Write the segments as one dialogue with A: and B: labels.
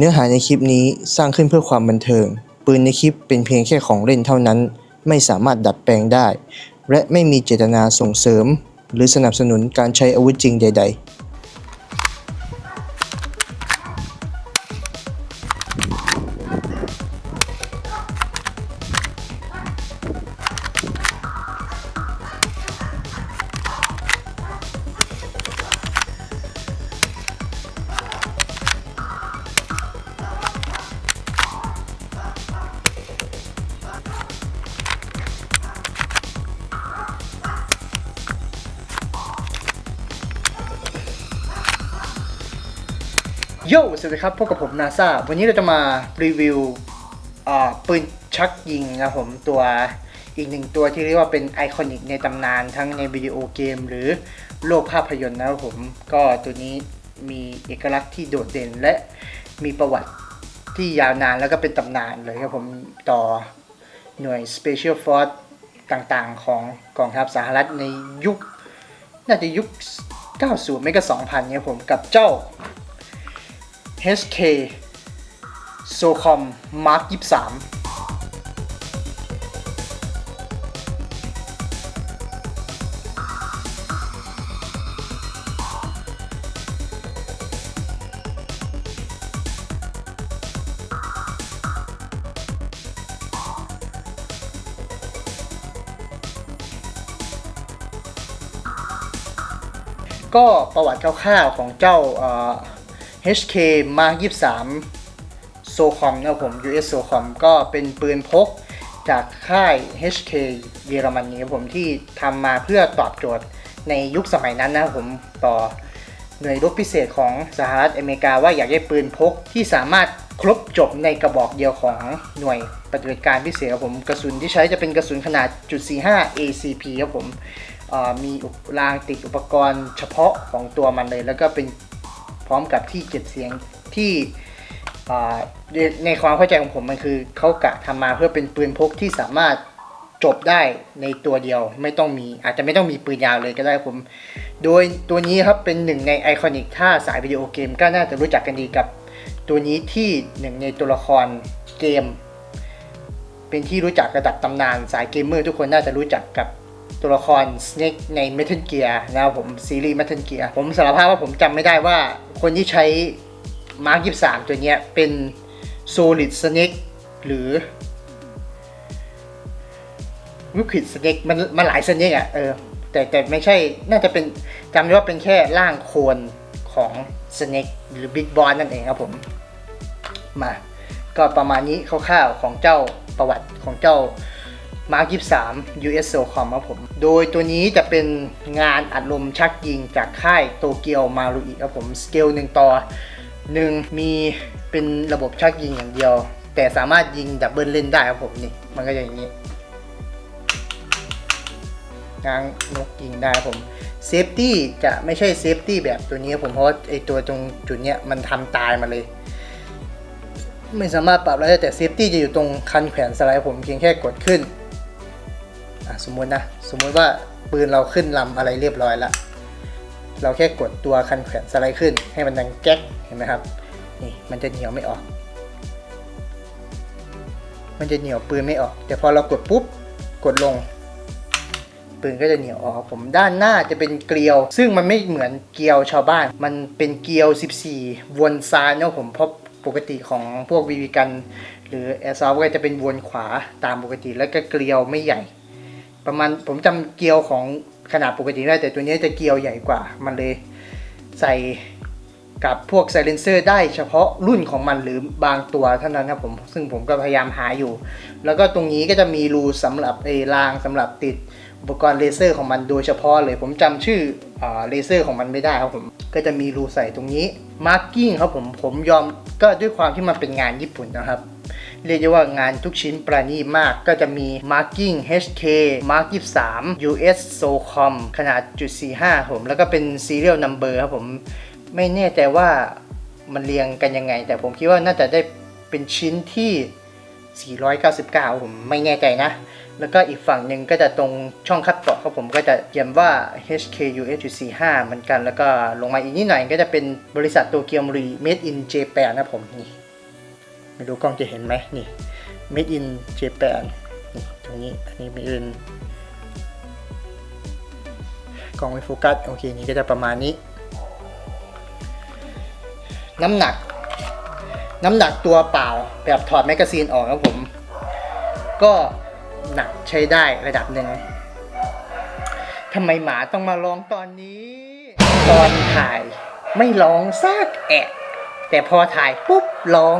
A: เนื้อหาในคลิปนี้สร้างขึ้นเพื่อความบันเทิง ปืนในคลิปเป็นเพียงแค่ของเล่นเท่านั้น ไม่สามารถดัดแปลงได้ และไม่มีเจตนาส่งเสริม หรือสนับสนุนการใช้อาวุธจริงใด ๆ โย่สวัสดีครับ พบกับผมนาซาวันนี้เราจะมารีวิวปืนชักยิงนะผมตัวอีกหนึ่งตัวที่เรียกว่าเป็นไอคอนิกในตำนานทั้งในวิดีโอเกม หรือโลกภาพยนตร์นะครับผมก็ตัวนี้มีเอกลักษณ์ที่โดดเด่นและมีประวัติที่ยาวนานแล้วก็เป็นตำนานเลยครับผมต่อหน่วย Special Force ต่างๆ ของกองทัพสหรัฐในยุค น่าจะยุค 90 ไม่ก็ 2000 เนี่ยผมกับเจ้า HK SOCOM Mark 23ก็ประวัติคร่าวๆของเจ้าเอ่อ HK Mark 23 SOCOM นะครับผม US SOCOM ก็เป็นปืนพกจากค่าย HK เยอรมนีครับผมที่ทำมาเพื่อตอบโจทย์ในยุคสมัยนั้นนะครับผมต่อหน่วยรบพิเศษของสหรัฐอเมริกาว่าอยากได้ปืนพกที่สามารถครบจบในกระบอกเดียวของหน่วยปฏิบัติการพิเศษครับผมกระสุนที่ใช้จะเป็นกระสุนขนาดจุด45 ACP ครับผมมีรางติดอุปกรณ์เฉพาะของตัวมันเลย แล้วก็เป็น พร้อมกับที่เก็บเสียงที่ในความเข้าใจของผมมันคือเขากะทำมาเพื่อเป็นปืนพกที่สามารถจบได้ในตัวเดียวไม่ต้องมีอาจจะไม่ต้องมีปืนยาวเลยก็ได้ผม โดยตัวนี้ครับเป็นหนึ่งในไอคอนิกถ้าสายวิดีโอเกมก็น่าจะรู้จักกันดีกับตัวนี้ที่หนึ่งในตัวละครเกม เป็นที่รู้จักระดับตำนานสายเกมเมอร์ทุกคนน่าจะรู้จักกับ ตัวละคร Snake ใน Metal Gear นะครับผมซีรีส์ Metal Gear ผมสารภาพว่าผมจำไม่ได้ว่าคนที่ใช้ Mark 23 ตัวเนี้ยเป็น Solid Snake หรือ Wicked Snake มันมันหลาย Snake อะเออแต่แต่ไม่ใช่น่าจะเป็นจำได้ว่าเป็นแค่ร่างโคลนของ Snake หรือ Big Boss นั่นเองครับผมมา ก็ประมาณนี้คร่าวๆของเจ้าประวัติของเจ้า Mark 23 US SOCOM ครับผม โดยตัวนี้จะเป็นงานอัดลมชักยิงจากค่ายโตเกียวมารุอิครับผม สเกลหนึ่งต่อหนึ่งมีเป็นระบบชักยิงอย่างเดียว แต่สามารถยิงดับเบิลเล่นได้ครับผมนี่ มันก็จะอย่างนี้ง้างนกยิงได้ผมเซฟตี้จะไม่ใช่เซฟตี้แบบตัวนี้ครับผมเพราะว่าไอตัวตรงจุดเนี้ยมันทำตายมาเลย ไม่สามารถปรับได้แต่เซฟตี้จะอยู่ตรงคันแขวนสไลด์ผมเพียงแค่กดขึ้น สมมุตินะ สมมุติว่าปืนเราขึ้นลำอะไรเรียบร้อยแล้ว เราแค่กดตัวคันแขวนสไลด์ขึ้น ให้มันดังแก๊กเห็นไหมครับ นี่มันจะเหนียวไม่ออก มันจะเหนียวปืนไม่ออก แต่พอเรากดปุ๊บ กดลง ปืนก็จะเหนียวออกผมด้านหน้าจะเป็นเกลียว ซึ่งมันไม่เหมือนเกลียวชาวบ้าน มันเป็นเกลียว 14 วนซ้ายเนาะผมเพราะปกติของพวกวีวีกันหรือแอร์ซอฟก็จะเป็นวนขวาตามปกติแล้วก็เกลียวไม่ใหญ่ ประมาณผมจำเกลียวของขนาดปกติได้ แต่ตัวนี้จะเกลียวใหญ่กว่า มันเลยใส่กับพวกไซเลนเซอร์ได้เฉพาะรุ่นของมันหรือบางตัวเท่านั้นครับผมซึ่งผมก็พยายามหาอยู่ แล้วก็ตรงนี้ก็จะมีรูสำหรับเอรางสำหรับติดอุปกรณ์เลเซอร์ของมันโดยเฉพาะเลย ผมจำชื่ออเลเซอร์ของมันไม่ได้ครับผมก็จะมีรูใส่ตรงนี้มาร์กิ้งครับผมผมยอมก็ด้วยความที่มันเป็นงานญี่ปุ่นนะครับ เรียกได้ว่างานทุกชิ้นประณีตมากก็จะมี marking HK Mark 23 US SOCOM ขนาดจุด45ผมแล้วก็เป็น serial number ครับผม ไม่แน่ใจว่ามันเรียงกันยังไง แต่ผมคิดว่าน่าจะได้เป็นชิ้นที่ 499 ผมไม่แน่ใจนะ แล้วก็อีกฝั่งหนึ่งก็จะตรงช่องคัดเกาะครับผมก็จะเขียนว่า HK US 45 เหมือนกัน แล้วก็ลงมาอีกนิดหน่อยก็จะเป็นบริษัทโตเกียวมรี Made in Japan นะผมนี่ ไม่รู้กล้องจะเห็นไหมนี่ made in Japan นี่ตรงนี้อันนี้เป็นกล้องไม่โฟกัสโอเคนี่ก็จะประมาณนี้ น้ำหนัก น้ำหนักตัวเปล่าแบบถอดแมกกาซีนออกครับผม ก็หนักใช้ได้ระดับหนึ่งทำไมหมาต้องมาร้องตอนนี้ ตอนถ่ายไม่ร้องซากแอะ แต่พอถ่ายปุ๊บร้อง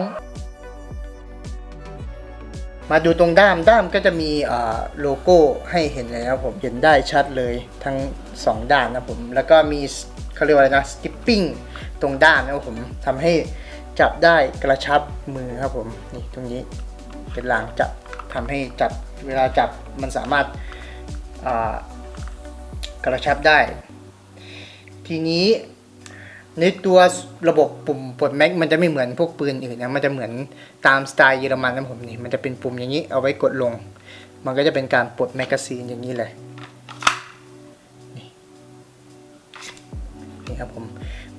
A: มาดูตรงด้ามด้ามก็จะมีโลโก้ให้เห็นเลยนะครับผมเห็นได้ชัดเลยทั้งสองด้านนะผมแล้วก็มีเขาเรียกว่าอะไรนะสติปปิ้งตรงด้ามนะครับผมทำให้จับได้กระชับมือครับผมนี่ตรงนี้เป็นรางจับทำให้จับเวลาจับมันสามารถกระชับได้ ทีนี้ ในตัวระบบปุ่มปลดแม็กมันจะไม่เหมือนพวกปืนอื่นนะมันจะเหมือนตามสไตล์เยอรมันนะผมนี่มันจะเป็นปุ่มอย่างนี้เอาไว้กดลง มันก็จะเป็นการปลดแมกกาซีนอย่างนี้เลยนี่นี่ครับผม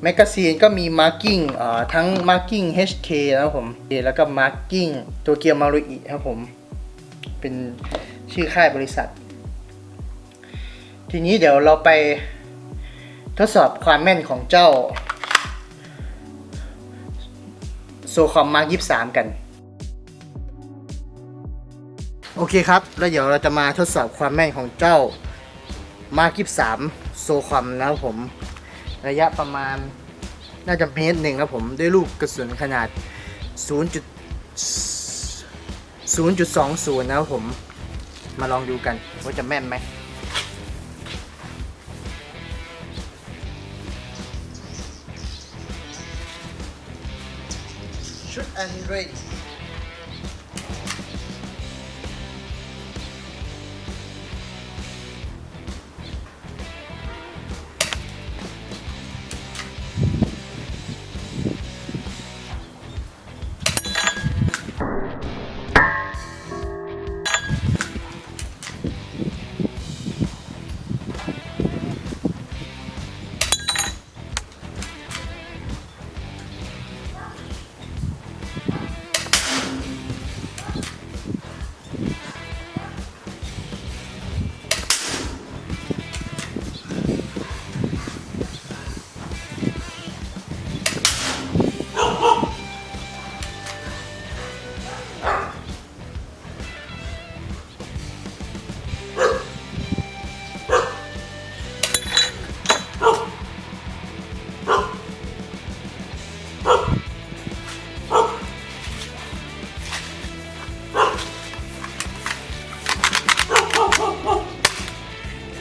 A: แมกกาซีนก็มีมาร์กิ้งอ่าทั้งมาร์กิ้ง HK นะครับผมแล้วก็มาร์กิ้งตัวเกียวมารุอิครับผม เป็นชื่อค่ายบริษัท ทีนี้เดี๋ยวเราไปทดสอบความแม่นของเจ้า โซคอมมาร์ก23กัน โอเคครับ แล้วเดี๋ยวเราจะมาทดสอบความแม่นของเจ้ามาร์ก23โซคอมนะครับผม ระยะประมาณน่าจะเมตรหนึ่งครับผมด้วยลูกกระสุนขนาด 0. 0.20 นะครับผม มาลองดูกันว่าจะแม่นไหม and ready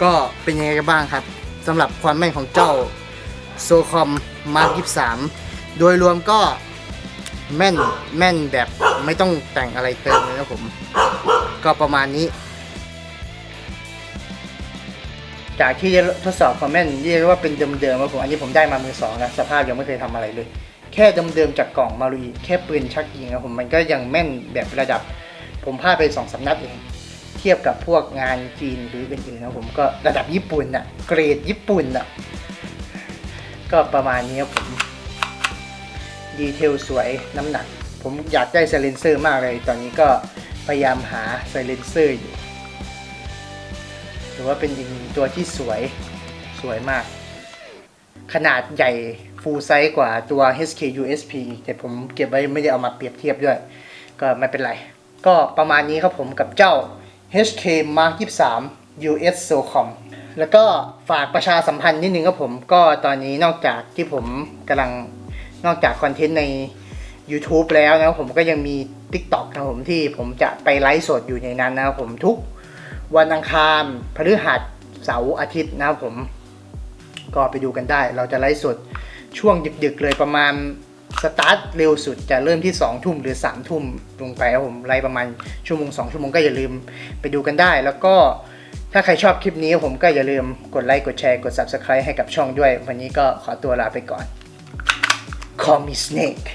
A: ก็เป็นยังไงกันบ้างครับสำหรับความแม่นของเจ้าโซคอมมาร์ก23โดยรวมก็แม่นแม่นแบบไม่ต้องแต่งอะไรเติมเลยนะผม ก็ประมาณนี้ จากที่ทดสอบความแม่นเรียกว่าเป็นเดิมๆครับผมอันนี้ผมได้มามือสองนะสภาพยังไม่เคยทำอะไรเลย แค่เดิมๆจากกล่องมารุยแค่ปืนชักยิงนะผมมันก็ยังแม่นแบบระดับ ผมพลาดไปสองสามนัดเอง เทียบกับพวกงานจีนหรืออื่นๆนะผมก็ระดับญี่ปุ่นน่ะเกรดญี่ปุ่นน่ะก็ประมาณนี้ครับผม ดีเทลสวยน้ำหนัก ผมอยากได้ไซเลนเซอร์มากเลย ตอนนี้ก็พยายามหาไซเลนเซอร์อยู่ถือว่าเป็นอีกตัวที่สวยสวยมาก ขนาดใหญ่ฟูลไซส์กว่าตัว HK USP แต่ผมเก็บไว้ไม่ได้เอามาเปรียบเทียบด้วย ก็ไม่เป็นไร ก็ประมาณนี้ครับผมกับเจ้า HK Mark 23 US SOCOM แล้วก็ฝากประชาสัมพันธ์นิดนึงครับผม ก็ตอนนี้นอกจากที่ผมกำลังนอกจากคอนเทนต์ใน YouTube แล้วนะผมก็ยังมี TikTok นะผมที่ผมจะไปไลฟ์สดอยู่ในนั้นนะครับผมทุกวันอังคารพฤหัสเสาร์อาทิตย์นะครับผม ก็ไปดูกันได้ เราจะไลฟ์สดช่วงดึกๆเลยประมาณ สตาร์ทเร็วสุดจะเริ่มที่ 2 ทุ่มหรือ 3 ทุ่มลงไปครับผมไลฟ์ประมาณชั่วโมง 2 ชั่วโมงก็อย่าลืมไปดูกันได้ แล้วก็ถ้าใครชอบคลิปนี้ผมก็อย่าลืมกดไลค์กดแชร์กด Subscribe ให้กับช่องด้วย วันนี้ก็ขอตัวลาไปก่อน Call me Snake